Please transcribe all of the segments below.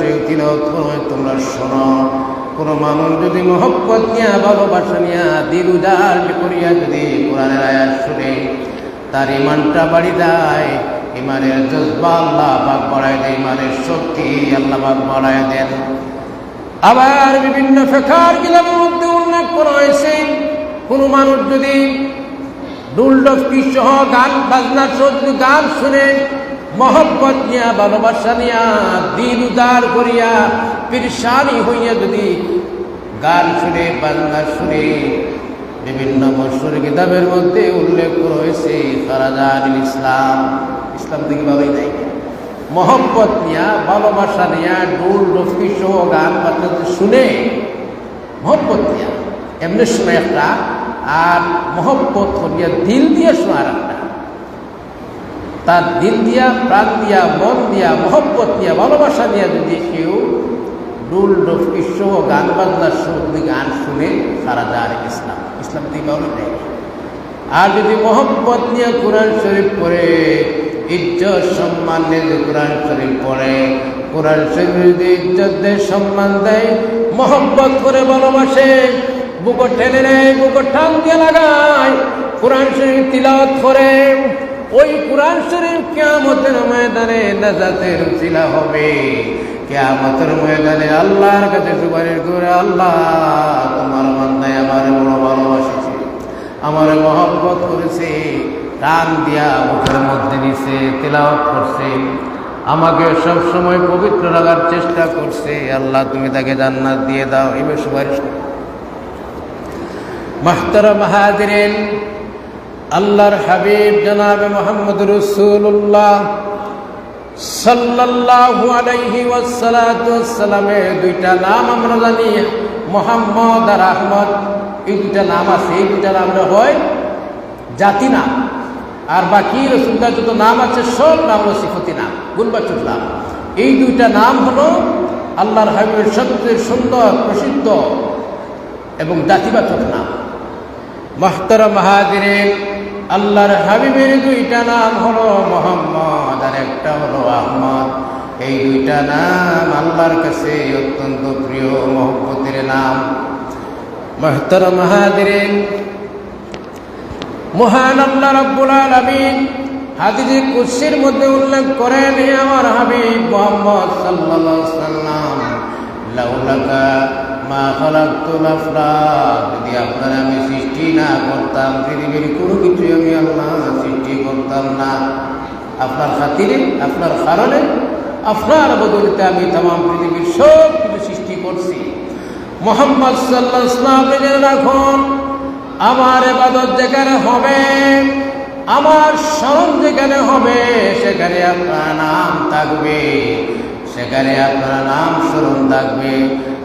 সেই কোনো যদি নিয়া যদি কোরআনের শুনে, তার ইমানটা বাড়ি দেয় ইমানের জজবা আল্লাহ বাড়ায় দেয় ইমানের শক্তি আল্লাহ বাড়ায় দেন। আবার বিভিন্ন ফেকার গিলামের মধ্যে উল্লেখ করা হয়েছে, কোনো মানুষ যদি ডুলডফকি সহ গান বাজনা সহ গান শুনে মহব্বত নিয়া, ভালোবাসা নিয়া দিন উদার করিয়া পিরসানি হইয়া যদি গান শুনে, বাজনা শুনে বিভিন্ন মশুর কিতাবের মধ্যে উল্লেখ করা হয়েছে ফারাজান ইসলাম। ইসলাম থেকে ভাবেই নাই। মহব্বত নিয়া, ভালোবাসা নিয়া ডুল রফি সহ গান বাজনা শুনে মহব্বত নিয়া। এমনি শুনে একটা আর মহব্বত করিয়া দিল দিয়ে শোনার একটা তার দিল দিয়া, প্রাণ দিয়া, মন দিয়া, মহব্বত দিয়া, ভালোবাসা দিয়া যদি কেউ ডুল ডফকি সহ গান বাজনার যদি গান শুনে, সারা যার ইসলাম। ইসলাম থেকে ভালো নেই আর যদি মহব্বত নিয়ে কোরআন শরীফ পড়ে, ইজ্জত, সম্মান নিয়ে কোরআন শরীফ পড়ে, কোরআন শরীফ যদি ইজ্জত দেয়, সম্মান দেয়, মহব্বত করে ভালোবাসে বুকো টেনে নেয় বুকো টান দিয়ে লাগায় কোরআন শরীফ তিলাওয়াত করে। ওই কোরআন শরীফ কেয়ামতের ময়দানে নাজাতের উচিলা হবে। কেয়ামতের ময়দানে আল্লাহর কাছে সুপারিশ করে, আল্লাহ, তোমার বান্দায় আমার বড় ভালোবাসেছে আমার মহব্বত করেছে। টান দিয়া মুখের মধ্যে নিছে, তেলাওয়াত করছে। আমাকে সব সময় পবিত্র রাখার চেষ্টা করছে। আল্লাহ, তুমি তাকে জান্নাত দিয়ে দাও। এবার সুপারিশ করো। মাহতারা মাহাদিরেন আল্লাহর হাবিব জনাব মোহাম্মদ রসুল্লাহ সাল্লাল্লাহু আলাইহি ওয়াসসালাতু দুইটা নাম আমরা জানি, মোহাম্মদ আর আহমদ। এই দুইটা নাম আছে, এই দুইটা নাম হয় জাতি নাম। আর বাকি রসুলদার যত নাম আছে, সব নাম হলো সিফতি নাম, গুণবাচক নাম। এই দুইটা নাম হলো আল্লাহর হাবিবের সবচেয়ে সুন্দর, প্রসিদ্ধ এবং জাতিবাচক নাম। মাহতারা মাহাদিরের আল্লাহর হাবিবের দুইটা নাম হলো মোহাম্মদ আর একটা হলো আহমদ। এই দুইটা নাম আল্লাহর কাছে অত্যন্ত প্রিয়, মহব্বতের নাম। মাহতারা মাহাদিরের মহান আল্লাহ রব্বুল আলামিন হাদিসে কুদসির মধ্যে উল্লেখ করেন আমার হাবিব মোহাম্মদ আলাইহি সাল্লাম লাউলাকা মা খালাকতুল আফলাক যদি আপনার আমি সৃষ্টি না করতাম, পৃথিবীর কোনো কিছু আমি আল্লাহ সৃষ্টি করতাম না। আপনার খাতিরে, আপনার কারণে, আপনার বদলিতে আমি তাম পৃথিবীর সব কিছু সৃষ্টি করছি। মোহাম্মদ সাল্লাহ ইসলাম জেনে রাখুন, আমার এবাদত যেখানে হবে, আমার স্মরণ যেখানে হবে, সেখানে আপনার নাম থাকবে, সেখানে আপনার নাম স্মরণ থাকবে।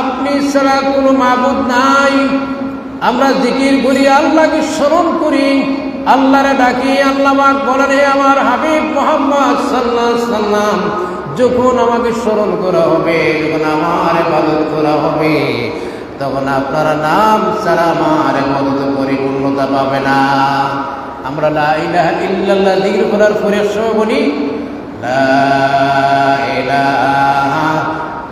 আপনি ছাড়া কোনো মাবুদ নাই। আমরা জিকির করি, আল্লাহকে স্মরণ করি। আল্লাহরে ডাকি, আল্লাহ বলেন আমার হাবিব মোহাম্মদ সাল্লাহ সাল্লাম, যখন আমাকে স্মরণ করা হবে, যখন আমার ইবাদত করা হবে, তখন আপনার নাম ছাড়া আমার মদত পরিপূর্ণতা পাবে না। আমরা লা ইলাহা ইল্লাল্লাহ জিকির করার পরে সময় বলি, লা ইলাহা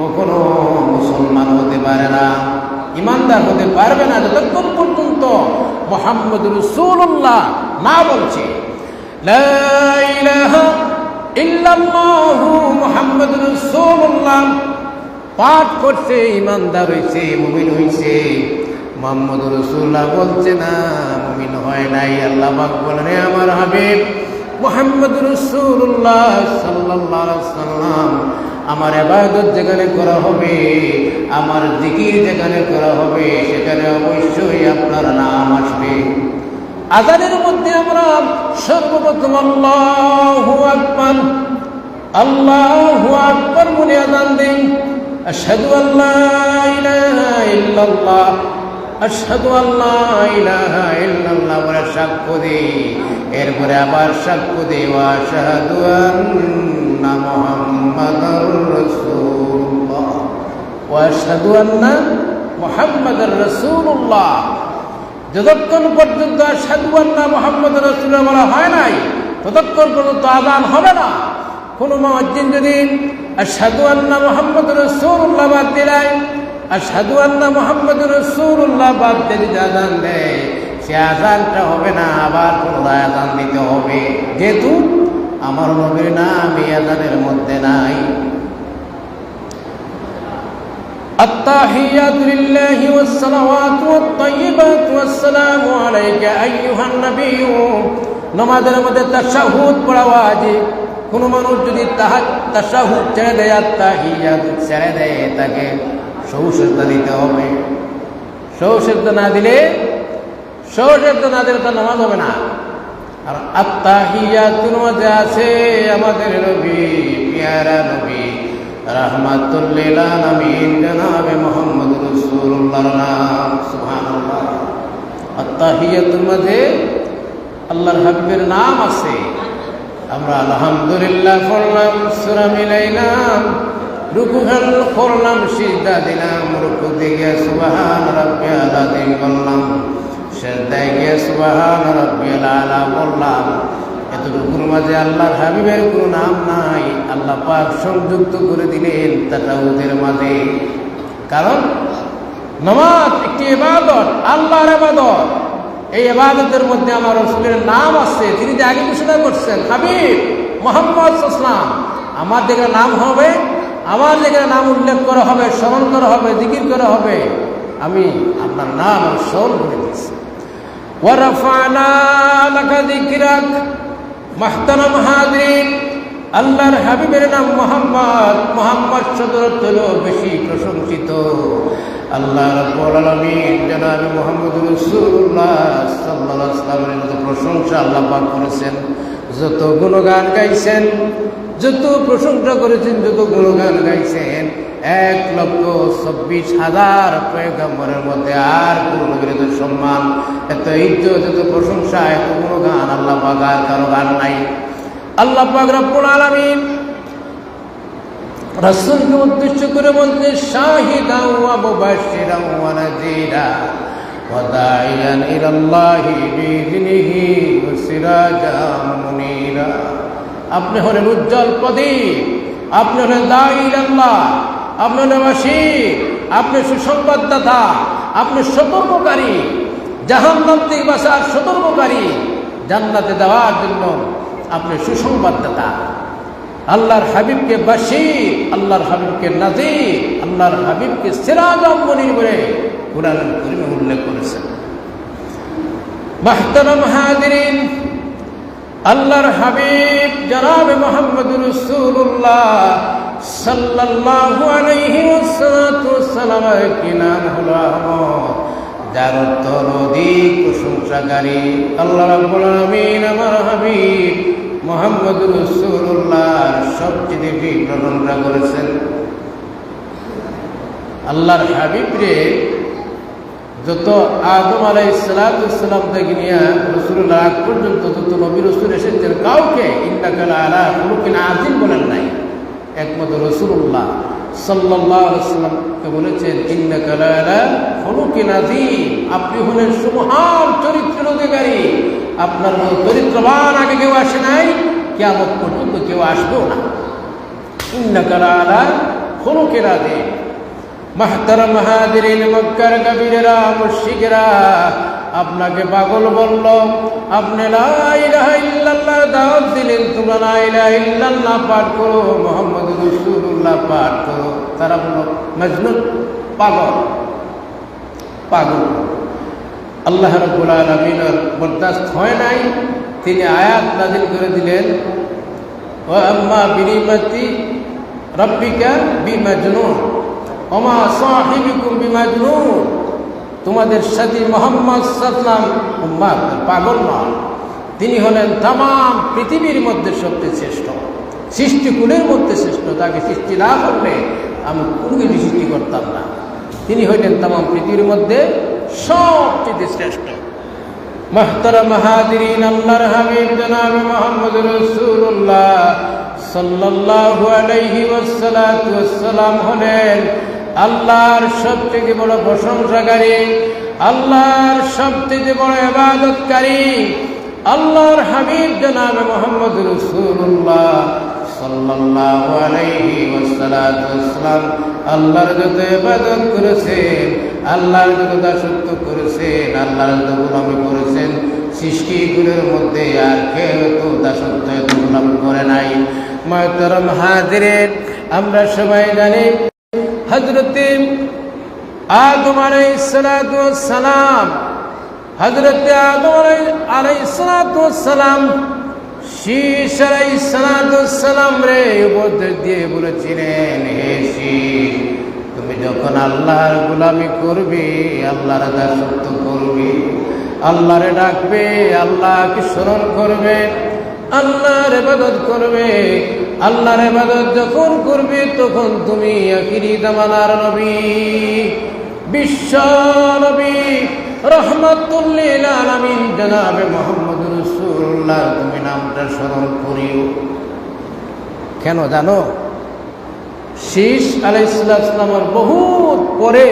কখনো মুসলমান হতে পারে না, ইমানদার হতে পারবে না যতক্ষণ পর্যন্ত মোহাম্মদ রসুল্লাহ না বলছে। লা ইলাহা ইল্লাল্লাহু মুহাম্মাদুর রাসূল পাঠ করছে, ইমানদার হইছে, মুমিন হইছে। মোহাম্মদ রসুল্লাহ বলছে, না, মুমিন হয় নাই, আল্লাহ পাক বলেন আমার হাবিব, মোহাম্মদ রসুল্লাহ সাল্লাহ সাল্লাম আমার আবাদত যেখানে করা হবে, আমার জিকির যেখানে করা হবে, সেখানে অবশ্যই আপনার নাম আসবে। আজানের মধ্যে আমরা সর্বপ্রথম আল্লাহ আকবার, আল্লাহু আকবার বলে আজান দিন আশহাদু আল্লাহ ইলাহা ইল্লাল্লাহ, আশহাদু আল্লাহ ইলাহা ইল্লাল্লাহ। সাক্ষ্য এরপরে আবার সাক্ষ্য যতক্ষণ পর্যন্ত আশহাদু আন্না মুহাম্মাদার রাসূলুল্লাহ বলা হয় নাই, ততক্ষণ পর্যন্ত আজান হবে না। কোনো মসজিদ যদি আশহাদু আন্না মুহাম্মদ রাসূলুল্লাহ বাদ দিলাই আশহাদু আন্না মুহাম্মদ রাসূলুল্লাহ বাদ যদি আজান দেয় সে আজানটা হবে না আবার পুনরায় আজান দিতে হবে যেহেতু আমার নবীর নাম এই আজানের মধ্যে নাই التحيات لله والصلوات والطيبات والسلام عليك أيها النبي নমাজের মধ্যে তাশাহুদ পড়া ওয়াজিব কোনো মানুষ যদি তাহা তাশাহুদ ছেড়ে দেয় আর তাহিয়াত ছেড়ে দেয় তাকে সৌসেদ্ধা দিতে হবে সৌসেদ্ধা না দিলে সৌসেদ্ধা না দিলে তার নামাজ হবে না। আর আত্মাহিয়াতুর মধ্যে আছে আমাদের নবী, পিয়ারা নবী রহমাতুল্লিল আলামিন জনাবে মোহাম্মদ রাসূলুল্লাহর নাম, সুবহানাল্লাহ। আত্তাহিয়াতুর মধ্যে আল্লাহর হাবিবের নাম আছে। আমরা আলহামদুলিল্লাহ পড়লাম, সূরা মিলাইলাম রুকু খান করলাম দিলাম, রুকু দিয়ে বললাম সেজদায় গিয়ে সুবহান রাব্বিয়াল আলা বললাম, এতটুকুর মাঝে আল্লাহর হাবিবের কোনো নাম নাই। আল্লাহ পাক সংযুক্ত করে দিলেন তাটাউদের মাঝে। কারণ নামাজ একটি ইবাদত, আল্লাহর ইবাদত। এই ইবাদতের মধ্যে আমার রসুলের নাম আছে, তিনি যে আগে ঘোষণা করছেন, হাবিব মোহাম্মদ ইসলাম আমার যেখানে নাম হবে, আমার যেখানে নাম উল্লেখ করা হবে, স্মরণ করা হবে, জিকির করা হবে, আমি আপনার নাম স্মরণ করে দিচ্ছি ওয়ারাফানা লাকা যিকরাক আল্লাহর হাবিবের নাম মোহাম্মদ মোহাম্মদ সদরত হলো বেশি প্রশংসিত। আল্লাহ রাব্বুল মুহাম্মদ রাসূলুল্লাহ প্রশংসা আল্লাহ করেছেন। যত গুণগান গাইছেন যত প্রশংসা করেছেন, যত গুণগান গাইছেন, এক লক্ষ চব্বিশ হাজার পয়গম্বরের মধ্যে আর কোনো নবীর সম্মান, এত ইজ্জত, এত প্রশংসা, এত কোনো গান আল্লাহ পাক কারও গান নাই। আল্লাহ পাক রব্বুল আলামিন উদ্দেশ্য করে বলতে শাহিদা ওয়া মুবাশশিরা ওয়া নাযীরা ওয়া ইলাল্লাহি ওয়া সিরাজাম আপনি হলেন উজ্জ্বল প্রদীপ, আপনি হলেন দাঈ আল্লাহ আপনি হলেন বাসীর আপনি সুসংবাদদাতা, আপনি সতর্ককারী, জাহান্নাম থেকে বাঁচার সতর্ককারী, জান্নাতে দেওয়ার জন্য আপনি সুসংবাদদাতা। আল্লাহর হাবিবকে বাসির আল্লাহর হাবিবকে নাজির, আল্লাহর হাবিবকে সিরাজম মনির বলে কোরআন করিমে উল্লেখ করেছেন। মাহতারাম হাজিরিন আল্লাহর হাবিব জনাব মোহাম্মদ রসুল্লাহ সাল্লাল্লাহু আলাইহি ওয়াসাল্লাম কি হলো আহমদ, যার উত্তর অধিক প্রশংসাকারী। আল্লাহ রাব্বুল আলামিন আমার হাবিব মোহাম্মদ রসুল্লাহ সবচেয়ে বেশি প্রশংসা করেছেন। আল্লাহর হাবিব রে যত আদম আলাই সালাতাম থেকে নিয়ে রসুল্লাহ আগ পর্যন্ত যত নবী রসুল এসেছেন, কাউকে ইন্দাকালা আলা হলুকিন আজিম বলেন নাই। একমত রসুল্লাহ সাল্লাহ সাল্লামকে বলেছেন ইন্দাকালা আলা হলুকিন আজিম আপনি হলেন সুমহান চরিত্রের অধিকারী আপনার মতো চরিত্রবান আগে কেউ আসে নাই কেমন পর্যন্ত কেউ আসবেও না। ইন্দাকালা আলা হলুকিন আজিম মাহতারাম হাজিরিন মক্কার কবিরেরা মুশিকেরা আপনাকে পাগল বলল, আপনি দাওয়াত দিলেন, তোমরা লা ইলাহা পাঠ করো, মোহাম্মদ রসুল্লাহ পাঠ করো। তারা বলল মজনুন পাগল পাগল। আল্লাহ রব্বুল আলমিনের বরদাস্ত হয় নাই, তিনি আয়াত নাজিল করে দিলেন ও আম্মা বিনিমতি রব্বিকা বি বিমাজনুন। বিমাজনুন তোমাদের সাথে মোহাম্মদ সাল্লাম উম্মাদ, পাগল নন। তিনি হলেন তাম পৃথিবীর মধ্যে সবচেয়ে শ্রেষ্ঠ। সৃষ্টিকুলের মধ্যে শ্রেষ্ঠ তাকে সৃষ্টি না করলে আমি কোনো কিছু সৃষ্টি করতাম না। তিনি হইলেন তাম পৃথিবীর মধ্যে সবচেয়ে শ্রেষ্ঠ। মাহতারা মাহাদিরিন আল্লাহর হাবিব জনাব মোহাম্মদ রসুল্লাহ সাল্লাল্লাহু আলাইহি ওয়াসসালাম হলেন আল্লাহর সবথেকে বড় প্রশংসাকারী, আল্লাহর সবথেকে বড় ইবাদতকারী, আল্লাহর হাবিব জনাব মোহাম্মদ রসুল্লাহ সাল্লাল্লাহু আলাইহি ওয়াসসালাতু ওয়াসসালাম আল্লাহর যত ইবাদত করেছেন, আল্লাহর যত দাসত্ব করেছেন, আল্লাহর যত গোলামি করেছেন, সৃষ্টিগুলোর মধ্যে আর কেউ তো দাসত্ব এত গোলামি করে নাই। মহতরম হাজিরের আমরা সবাই জানি হজরতে আদম আলাইসালাম হজরতে আদম আলাইসালাম শীষ আলাইসালাম রে উপদেশ দিয়ে বলেছিলেন, হে শীষ তুমি যখন আল্লাহর গোলামি করবে, আল্লাহর দাসত্ব করবে, আল্লাহরে ডাকবে, আল্লাহকে স্মরণ করবে, আল্লাহর ইবাদত করবে আল্লাহর ইবাদত যখন করবে, তখন তুমি আখিরি জামানার নবী। বিশ্ব নবী রহমতুল্লিল আলামিন, জনাবে মোহাম্মদ রসুল্লাহ তুমি নামটা স্মরণ করিও। কেন জানো? শীষ আলাইসালামের বহুত পরে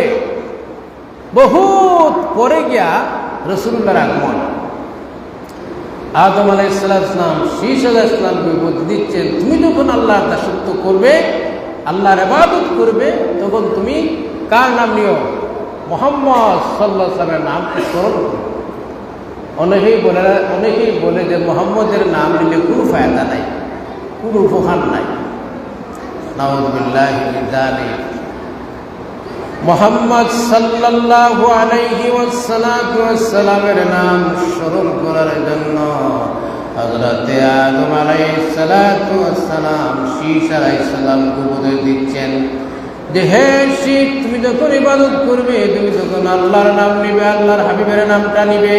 বহুত পরে গিয়া রসুল্লাহর আগমন। আদম আলাইসালাম শীষ আলাইসালামকে বুদ্ধি দিচ্ছেন, তুমি যখন আল্লাহর দাসত্ব করবে, আল্লাহর আবাদত করবে, তখন তুমি কার নাম নিও? মোহাম্মদ সাল্লাহ সালামের নাম স্মরণ অনেকেই বলে অনেকেই বলে যে মোহাম্মদের নাম নিলে কোনো ফায়দা নাই, কোনো উপহার নাই। নাউজুবিল্লাহ মোহাম্মদ সাল্লাল্লাহু আলাইহি ওয়াসাল্লামের নাম স্মরণ করার জন্য হযরতে আদম ওয়াসসালাম শীষ আলাইহিস সালাম উপদেশ দিচ্ছেন যে, হে শীত তুমি যখন ইবাদত করবে, তুমি যখন আল্লাহর নাম নিবে, আল্লাহর হাবিবের নামটা নিবে,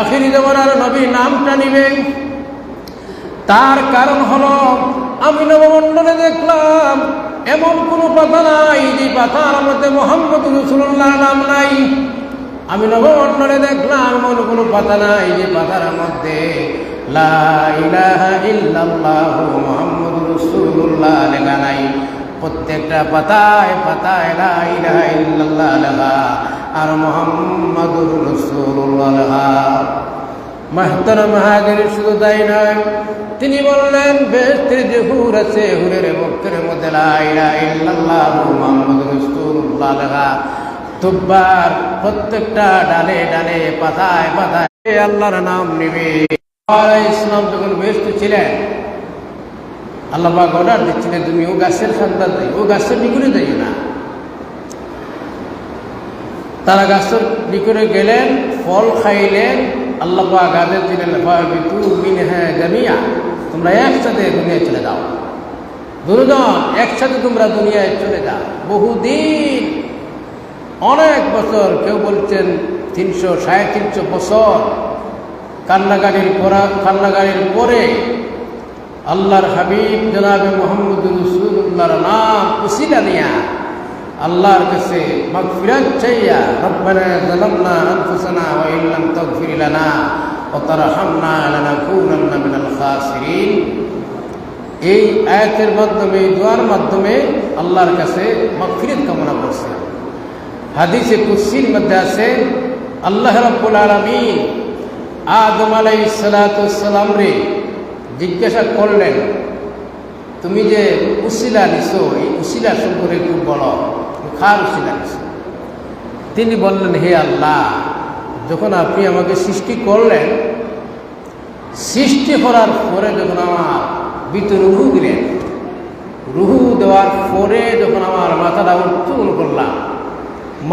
আখিরি জমানার নবীর নামটা নিবে, তার কারণ হলো আমি নবমণ্ডলে দেখলাম এমন কোনো পাতা নাই, যে পাতার মধ্যে মোহাম্মদ রসুল্লাহ নাম নাই। আমি নবমণ্ডলে দেখলাম, এমন কোনো পাতা নাই, যে পাতার মধ্যে লেখা নাই। প্রত্যেকটা পাতায় পাতায় আর মোহাম্মদুর রসুল্লাহ লেখা। শুধু তাই নয় তিনি বললেন বেস্তের যে হুর আছে, হুরের বক্তের মধ্যে তুব্বার প্রত্যেকটা ডালে ডালে পাতায় পাতায় আল্লাহর নাম নিবে। ইসলাম যখন ব্যস্ত ছিলেন, আল্লাহ অর্ডার দিচ্ছিলেন, তুমি ও গাছের সন্তান দেয় ও গাছের নিকুরে দেয় না। তারা গাছের নিকুরে গেলেন, ফল খাইলেন আল্লাহ পাক আদেশ হ্যাঁ জামিয়া, তোমরা একসাথে দুনিয়ায় চলে যাও। দুজন একসাথে তোমরা দুনিয়ায় চলে যাও। বহুদিন, অনেক বছর, কেউ বলছেন তিনশো সাড়ে তিনশো বছর। কান্নাগাড়ির পরা কান্নাগাড়ির পরে আল্লাহর হাবিব জনাবে মোহাম্মদ রসুল্লাহর নাম উসিলা নিয়া আল্লাহর কাছে মাগফিরাত চাইয়া, রব্বানা যালামনা আনফুসানা ওয়া ইন লাম তাগফির লানা ওয়া তারহামনা লানাকুনান্না মিনাল খাসিরিন। এই আয়াতের মাধ্যমে, দোয়ার মাধ্যমে আল্লাহর কাছে মাগফিরাত কামনা করছে। হাদিসে কুসির মধ্যে আছে, আল্লাহ রাব্বুল আলামিন আদম আলাইহিস সালাতু রে জিজ্ঞাসা করলেন তুমি যে উসিলা নিছো, এই উসিলা সম্পর্কে একটু বলো। খার উশিলা নিছো। তিনি বললেন, হে আল্লাহ, যখন আপনি আমাকে সৃষ্টি করলেন, সৃষ্টি করার পরে যখন আমার ভিতরে রুহু দিলেন, রুহু দেওয়ার পরে যখন আমার মাথাটা উত্তোলন করলাম,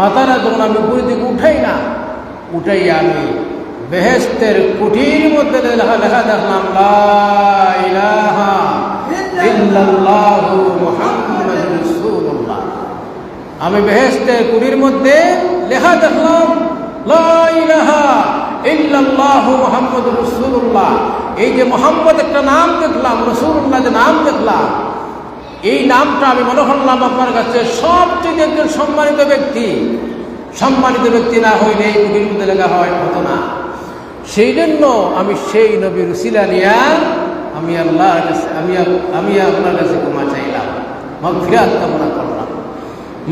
মাথাটা যখন আমি উপর দিকে উঠাই না উঠাই আমি বেহেস্তের কুঠির মধ্যে লেখা লেখা দেখলাম, লা আমি বেহেস্তের কুঠির মধ্যে লেখা দেখলাম মুহাম্মাদুর রাসূলুল্লাহ। এই যে মোহাম্মদ একটা নাম দেখলাম রসুল্লাহ যে নাম দেখলাম, এই নামটা আমি মনে করলাম আপনার কাছে সবচেয়ে একজন সম্মানিত ব্যক্তি। সম্মানিত ব্যক্তি না হইলে এই কুটির মধ্যে লেখা হয়, হতো না। সেই জন্য আমি সেই নবীর উসিলা নিয়া আমি আল্লাহর কাছে আমি আমি আপনার কাছে ক্ষমা চাইলাম। মগফিরাত কামনা করলাম।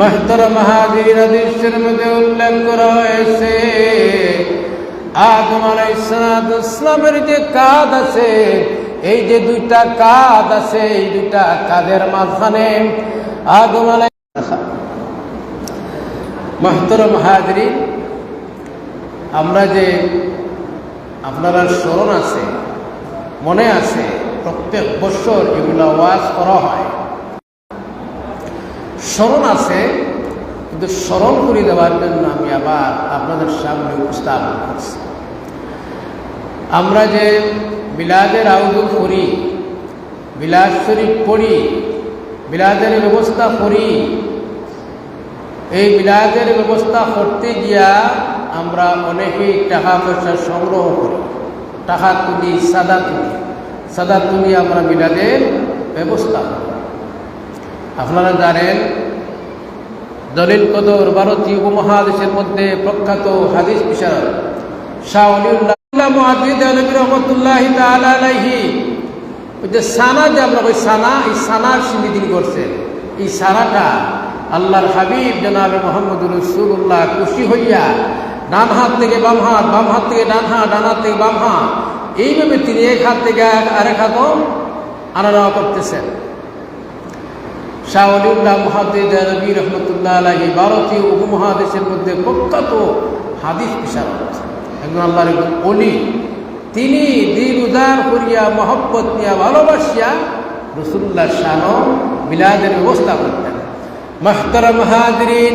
মাহতর মাহাদির আদেশের মধ্যে উল্লেখ করা হয়েছে, আদম আলাইসালামের যে কাঁধ আছে, এই যে দুইটা কাঁধ আছে, এই দুইটা কাঁধের মাঝখানে আদম আলাই মাহতরম হাজরি, আমরা যে আপনারা স্মরণ আছে, মনে আছে প্রত্যেক বছর এগুলা ওয়াজ করা হয়। স্মরণ আছে, কিন্তু স্মরণ করে দেওয়ার জন্য আমি আবার আপনাদের সামনে উপস্থাপন করছি। আমরা যে বিলাদের আউদু করি, বিলাদ শরীফ পড়ি, বিলাদের ব্যবস্থা করি, এই বিলাদের ব্যবস্থা করতে গিয়া আমরা অনেকেই টাকা পয়সা সংগ্রহ করি। টাকা তুলি, সাদা তুলি। সাদা তুলি আমরা বিলাদের ব্যবস্থা। আপনারা জানেন, দলিল কদর ভারতীয় উপমহাদেশের মধ্যে প্রখ্যাত হাদিস তাআলা ওই যে সানা যে আমরা ওই সানা, এই সানার করছেন এই সানাটা আল্লাহর হাবিব খুশি হইয়া ডান হাত থেকে বাম হাত বাম হাত থেকে ডান হাত ডান হাত থেকে বাম হাত এইভাবে তিনি এক হাত থেকে আরেক হাত আনা নেওয়া করতেছেন। শাহ অলিউল্লাহ মহাদিদ নবী রহমতুল্লাহ আলাহি ভারতীয় উপমহাদেশের মধ্যে প্রখ্যাত হাদিস বিশারদ একজন আল্লাহর অলি। তিনি দিন উদার করিয়া, মহব্বত নিয়া, ভালোবাসিয়া রসুল্লাহ শাহ মিলাদের ব্যবস্থা করতেন। মাহতারা মাহাদরিন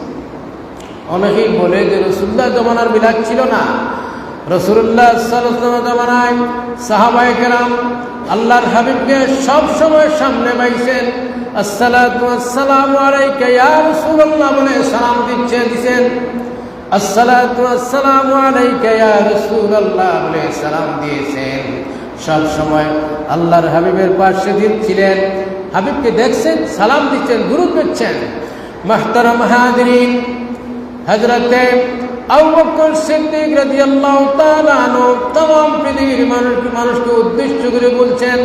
অনেকেই বলে যে রসুল্লাহ জমানার বিলাদ ছিল না। রসুল্লাহ জমানায় সাহাবায়ে কেরাম আল্লাহর হাবিবকে সব সময় সামনে পাইছেন আসসালামু আলাইকা ইয়া রাসূলুল্লাহ বলে সালাম দিচ্ছে, দিছেন আসসালামু আলাইকা ইয়া রাসূলুল্লাহ বলে সালাম দিয়েছেন। সব সময় আল্লাহর হাবিবের পাশে দিচ্ছিলেন হাবিবকে দেখছেন, সালাম দিচ্ছেন গুরু দিচ্ছেন। মাহতারাম হাজরিন হজরতে আবু বকর সিদ্দিক রাদিয়াল্লাহু তাআলা আনহু तमाम পৃথিবীর মানুষ মানুষকে উদ্দেশ্য করে বলছেন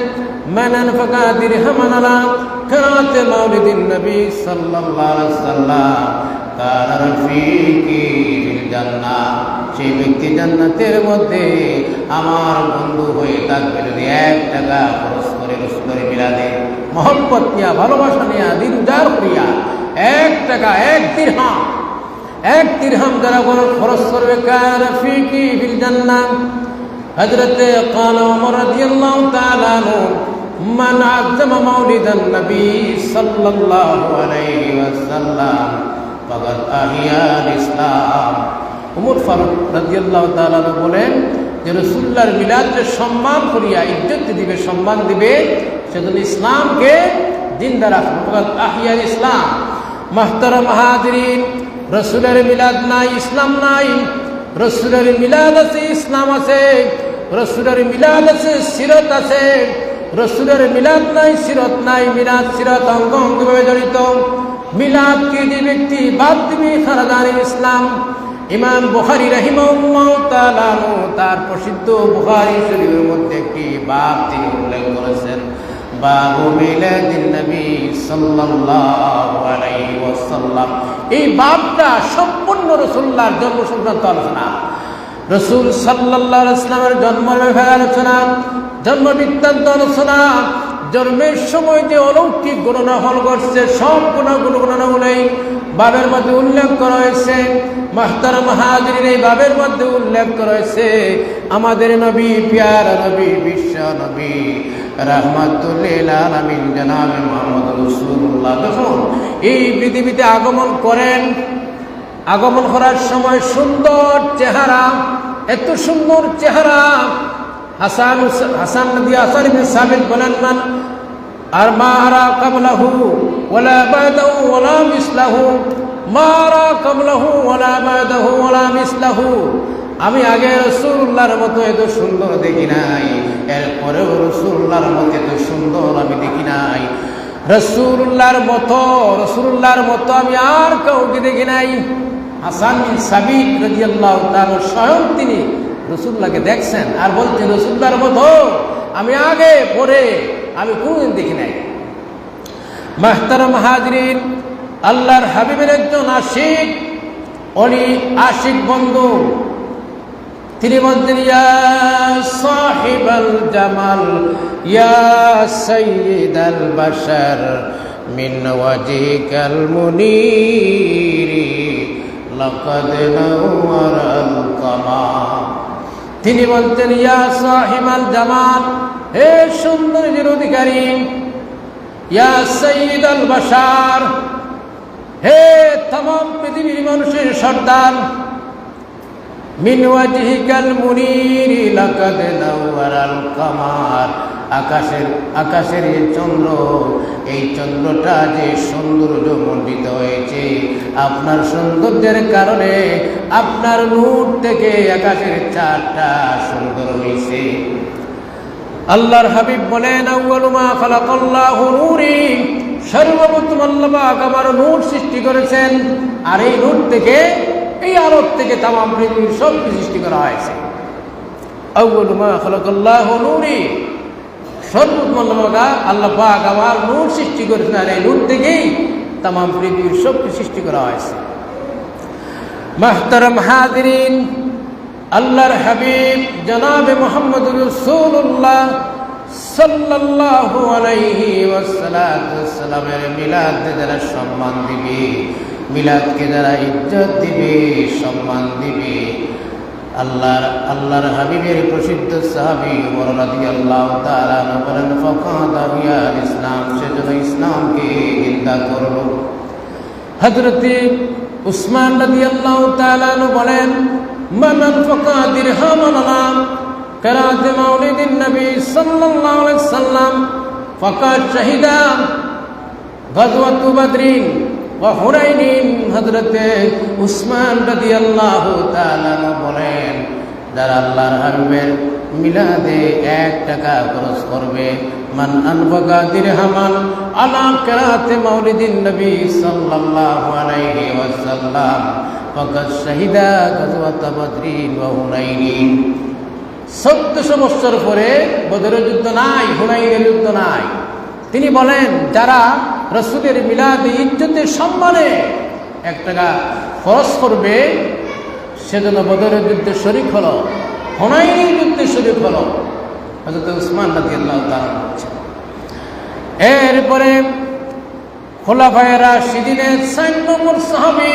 মানান ফাকা দিরহামান আলা কারাতে মাউলিদিন নবী সাল্লাল্লাহু আলাইহি সাল্লাম কার রফিকি ফিল জান্নাহ সেই ব্যক্তি জান্নাতের মধ্যে আমার বন্ধু হয়ে থাকবে যদি এক টাকা খরচ করে রসুলের মিলাদে মহব্বত নিয়া ভালোবাসা নিয়া দিন উদার করিয়া এক টাকা এক দিরহাম এক তিরহাম যারা কোনো খরচ করবে কার ফিকি ফিল জান্নাত হযরতে কাল ওমর রাদিয়াল্লাহু তাআলা নু মান আযম মাউলিদান নবী সাল্লাল্লাহু আলাইহি ওয়াসাল্লাম, ফাকাদ আহিয়াল ইসলাম উমর ফারুক রাদিয়াল্লাহু তাআলা বলেন যে রসুল্লার মিলাদকে সম্মান করিয়া, ইজ্জত দিবে, সম্মান দিবে, সেজন্য ইসলামকে দিন দ্বারা আহিয়াল ইসলাম মাহতারা মাহাদিন রসুলের মিলাদ নাই, ইসলাম নাই। রসুলের মিলাদ আছে, ইসলাম আছে। রসুলের মিলাদ আছে, সিরত আছে। রসুলের মিলাদ নাই, সিরত নাই। মিলাদ, সিরত অঙ্গ অঙ্গভাবে জড়িত। মিলাদ কি যে ব্যক্তি বাদ দিবি খারাদানি ইসলাম? ইমাম বুখারী তার প্রসিদ্ধ বুখারী শরীফের মধ্যে একটি বাব তিনি উল্লেখ করেছেন। বাবু মিলাদিন নবী সাল্লাল্লাহু আলাইহি ওয়াসাল্লাম। এই বাবটা সম্পূর্ণ রসুল্লাহ জন্ম সংক্রান্ত আলোচনা। রসুল সাল্লাহ ইসলামের জন্ম ব্যাপারে আলোচনা, জন্ম বৃত্তান্ত আলোচনা, জন্মের সময় যে অলৌকিক গণনা হল করছে সব গুণগণনা গণনাগুলোই বাবের মধ্যে উল্লেখ করা হয়েছে মাস্টার মাহাজির এই বাবের মধ্যে উল্লেখ করা হয়েছে, আমাদের নবী, পিয়ার নবী, বিশ্ব নবী, রহমাতুল্লিল আলমিন, জনাবে মোহাম্মদ রসুল্লাহ যখন এই পৃথিবীতে আগমন করেন, আগমন করার সময় সুন্দর চেহারা, এত সুন্দর চেহারা। হাসান হাসান নদী ইবনে সাবিত বলেন, মান আর মা আরা কাবলাহু ওয়ালা বাদাহু ওয়ালা মিসলাহু মা আরা কাবলাহু ওয়ালা বাদাহু ওয়ালা মিসলাহু আমি আগে রসুল্লাহর মতো এত সুন্দর দেখি নাই। এরপরেও রসুল্লাহর মতো এত সুন্দর আমি দেখি নাই। রসুল্লাহর মতো রসুল্লাহর মতো আমি আর কাউকে দেখি নাই। হাসান বিন সাবিক রাদিয়াল্লাহু তাআলা স্বয়ং তিনি রসুল্লাহকে দেখছেন আর বলছেন রসুল্লাহর মতো আমি আগে পরে আমি কোনদিন দেখি নাই। মাহতার মাহাজরিন আল্লাহর হাবিবের একজন আশিক, অলি আশিক বন্ধু। তিনি বলছেন ইয়া সাহিবাল জামাল, ইয়া সাইয়্যিদাল বাশার, মিন ওয়াজিকাল মুনীরি, লাকাদ নাওয়ারাল কামাল। তিনি বলতেন, ইয়া সাহিবাল জামাল, হে সৌন্দর্যের অধিকারী ইয়া বাশার। হে তমাম পৃথিবীর মানুষের সর্দার আকাশের আকাশের চন্দ্র, এই চন্দ্রটা যে সৌন্দর্য হয়েছে, আপনার সৌন্দর্যের কারণে আপনার নূর থেকে আকাশের চারটা সুন্দর হয়েছে আল্লাহর হাবিব বলেন সর্বপ্রথম আল্লাহ আমার নূর সৃষ্টি করেছেন। আর এই নূর থেকে, এই আলোক থেকে তামাম পৃথিবীর সব সৃষ্টি করা হয়েছে। আল্লাহ নূর সৃষ্টি করেছেন আর এই থেকেই তামাম সৃষ্টি করা হয়েছে। আল্লাহর হাবিব জনাবে মোহাম্মদ রসুল্লাহ ইসলামকে নিন্দা করল। হযরতে উসমান বলেন من أنفق درهما لنا قراءة مولد النبي صلى الله عليه وسلم فقد شهد غزوة بدر وحنين حضرت উসমান রাদিয়াল্লাহু তাআলা বলেন যারা আল্লাহর হাবিবের মিলাদে এক টাকা খরচ করবে মান আনফাকা দিরহামান আলা কিরাতে মাউলিদিন নবী সাল্লাল্লাহু আলাইহি ওয়াসাল্লাম শাহিদা গাজওয়াত বদরিন ওয়া হুনাইন চোদ্দশো বছর পরে বদরের যুদ্ধ নাই, হুনাইনের যুদ্ধ নাই। তিনি বলেন, যারা রসুলের মিলাদে ইজ্জতের সম্মানে এক টাকা খরচ করবে, সেজন্য বদরের যুদ্ধে শরিক হলো, হুনাইনের যুদ্ধে শরিক হলো। হজরত উসমান রাজি এরপরে খোলাফায়েরা সিদিনের সাইন সাহাবি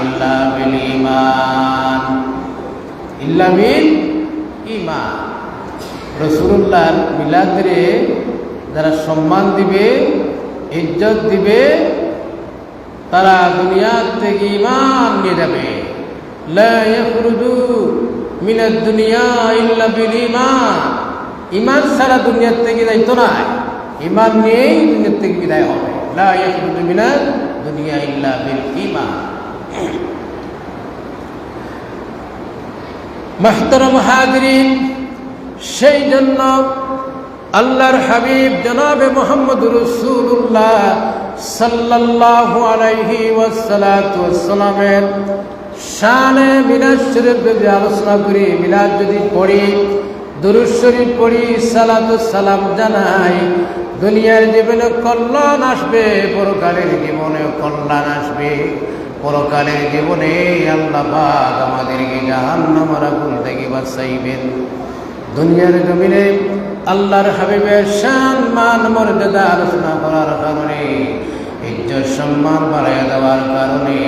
إلا بالإيمان إلا بالإيمان রসুল্লাহর মিলাদরে যারা সম্মান দিবে ইজ্জত দিবে তারা দুনিয়ার থেকে ইমান নিয়ে যাবে لا يخرج من الدنيا إلا بالإيمان ইমান ছাড়া দুনিয়ার থেকে যাইতো না ইমান নিয়েই দুনিয়ার থেকে বিদায় হবে লা ইয়াখরুজু মিনাদ দুনিয়া ইল্লা বিল ঈমান মাহতারাম হাজরিন সেই জন্য আল্লাহর হাবিব জনাবে মোহাম্মদ রসুল্লাহ সাল্লাল্লাহু আলাইহি ওয়াসসালামের শানে মিলাদ শরীফ যদি আলোচনা করি, মিলাদ যদি পড়ি, দুরুদ শরীফ পড়ি, সালাতু সালাম জানাই, দুনিয়ার জীবনে কল্যাণ আসবে, পরকালের জীবনে কল্যাণ আসবে। পরকালের জীবনে আল্লাহ পাক আমাদেরকে জাহান্নামের আগুন থেকে বাঁচাইবেন। দুনিয়ার জমিনে আল্লাহর হাবিবের শান, মান, মর্যাদা আলোচনা করার কারণে, ইজ্জত সম্মান বাড়াইয়া দেওয়ার কারণে,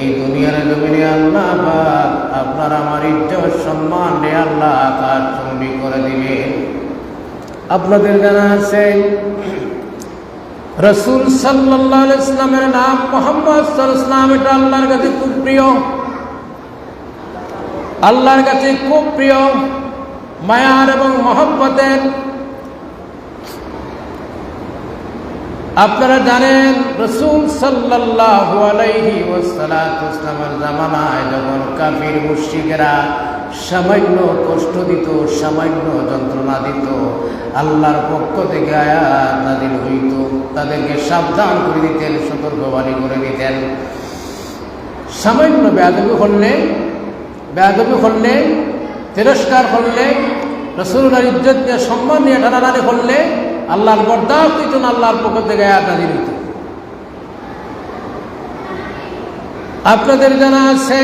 এই দুনিয়ার জমিনে আল্লাহ পাক আপনার আমার ইজ্জত সম্মান রে আল্লাহ আকাশ চুম্বি করে দিবেন। আপনাদের জানা আছে রসুল সাল্লাহ ইসলামের নাম মোহাম্মদ সাল্লাম, এটা আল্লাহর কাছে খুব প্রিয়। আল্লাহর কাছে খুব প্রিয়, মায়ার এবং মহব্বতের। আপনারা জানেন, রসুল সাল্লাহ আলাইহি ওসালামের জামানায় যখন কাফির মুশ্রিকেরা সামান্য কষ্ট দিত, সামান্য যন্ত্রণা দিত। আল্লাহর পক্ষ থেকে আয়াত নাদিল হইত। তাদেরকে সাবধান করে দিতেন, সতর্কবাণী করে দিতেন। সামান্য বেয়াদবি করলে বেয়াদবি করলে, তিরস্কার করলে রসুল্লার ইজ্জত নিয়ে সম্মান নিয়ে টানাটানি করলে আল্লাহর বরদাস্ত দিত না, আল্লাহর পক্ষ থেকে আয়াত নাদিল হইত। আপনাদের জানা আছে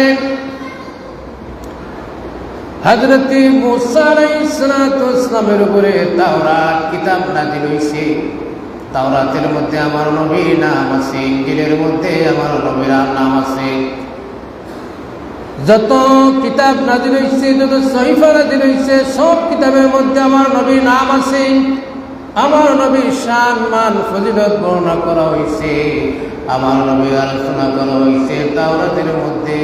হজরতি মুসালামের উপরে তাওরাত কিতাব নাজিল হইছে। তাওরাতের মধ্যে আমার নবীর নাম আছে ইঞ্জিলের মধ্যে আমার নবীর নাম আছে। যত কিতাব নাজিল হইছে, যত সহিফা নাজিল হইছে, সব কিতাবের মধ্যে আমার নবীর নাম আছে। আমার নবীর শান, মান, ফজিলত বর্ণনা করা হয়েছে আমার নবী আলোচনা করা হয়েছে তাওরাতের মধ্যে।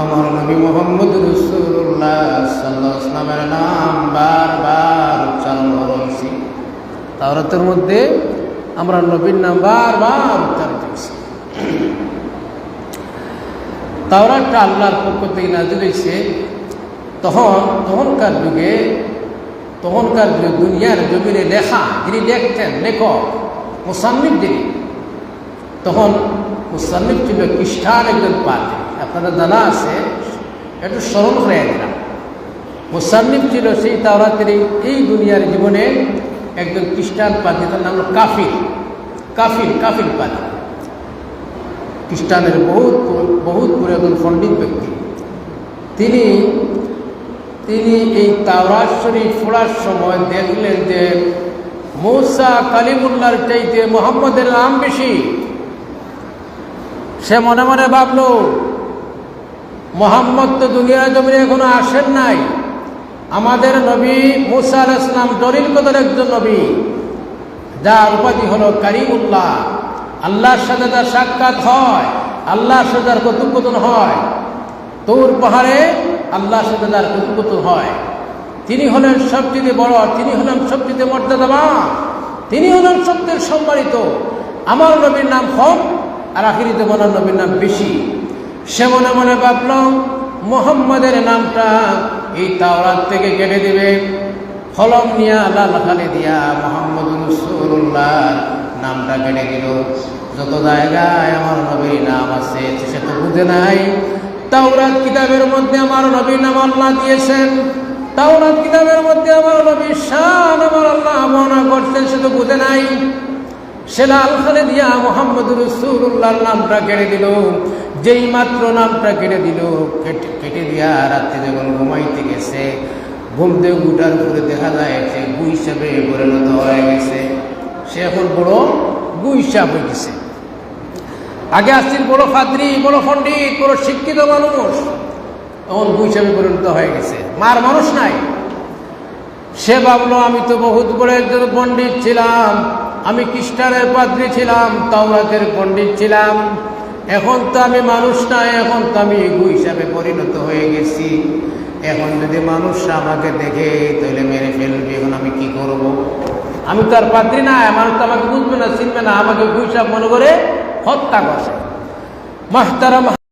আমার নবী মোহাম্মদ রসুল্লাহ সাল্লাহ ইসলামের নাম বারবার উচ্চারণ হয়েছে তাওরাতের মধ্যে আমরা নবীর নাম বারবার উচ্চারিত হয়েছে তাওরাতটা আল্লাহর পক্ষ থেকে নাজিল হয়েছে। তখন, তখনকার যুগে, তখনকার দুনিয়ার জমিনে লেখা, যিনি দেখতেন লেখক, মুসান্নিফ যিনি, তখন মুসান্নিফ ছিল খ্রিস্টান একজন পাদ্রী। আপনারা জানা আছে, একটু স্মরণ করে দিলাম। মুসান্নিফ ছিল সেই তাওরাতের এই দুনিয়ার জীবনে একজন খ্রিস্টান পাদ্রী, তার নাম হলো কাফির। কাফির কাফির পাদ্রী। খ্রিস্টানের বহুত বহুত পুরাতন পণ্ডিত ব্যক্তি। তিনি তিনি এই তাওরাত শরীফ পড়ার সময় দেখলেন যে মৌসা কালিমুল্লার চাইতে মোহাম্মদের নাম বেশি। সে মনে মনে ভাবল মোহাম্মদ তো দুনিয়ার জমিনে এখনও আসেন নাই। আমাদের নবী মুসা আল ইসলাম দলিল কদর একজন নবী, যার উপাধি হলো কারিমুল্লাহ। আল্লাহর সাথে তার সাক্ষাৎ হয়, আল্লাহর সাথে তার কথোপকথন হয়। তোর পাহাড়ে আল্লাহর সাথে তার কথোপকথন হয়। তিনি হলেন সবচেয়ে বড়, তিনি হলেন সবচেয়ে মর্যাদাবান, তিনি হলেন সবচেয়ে সম্মানিত। আমার নবীর নাম কম, আর আখিরিতে মনার নবীর নাম বেশি। সে মনে মনে ভাবল, মোহাম্মদের নামটা এই তাওরাত থেকে কেটে দেবে। ফলম নিয়া লাল খালি দিয়া মোহাম্মদ রসুল্লাহ নামটা কেটে দিল। যত জায়গায় আমার নবীর নাম আছে, সে তো বুঝে নাই। তাওরাত কিতাবের মধ্যে আমার নবীর নাম আল্লাহ দিয়েছেন। তাওরাত কিতাবের মধ্যে আমার নবীর শান আমার আল্লাহ বর্ণনা করছেন, সে তো বুঝে নাই। মোহাম্মদ নামটা কেড়ে দিল। নামটা দিল, কেটে দিয়া রাত্রে যখন ঘুমাইতে গেছে, ঘুম দিয়ে গুটার উপরে দেখা যায় পরিণত হয়ে গেছে। সে এখন বড় হয়ে গেছে। আগে আসছিল বড় ফাদ্রি, বড় পণ্ডিত, বড় শিক্ষিত মানুষ। এখন গু হিসাবে পরিণত হয়ে গেছে। মার মানুষ নাই। সে ভাবলো, আমি তো বহুত বড় একজন পণ্ডিত ছিলাম। আমি খ্রিস্টানের পাদ্রী ছিলাম, তাওরাতের পণ্ডিত ছিলাম। এখন তো আমি মানুষ না, এখন তো আমি গু হিসাবে পরিণত হয়ে গেছি। এখন যদি মানুষরা আমাকে দেখে, তাহলে মেরে ফেলবে, এখন আমি কি করব। আমি তো আর পাত্রী না, মানুষ তো আমাকে বুঝবে না, চিনবে না, আমাকে গু হিসাব মনে করে হত্যা করে। মাহতারাম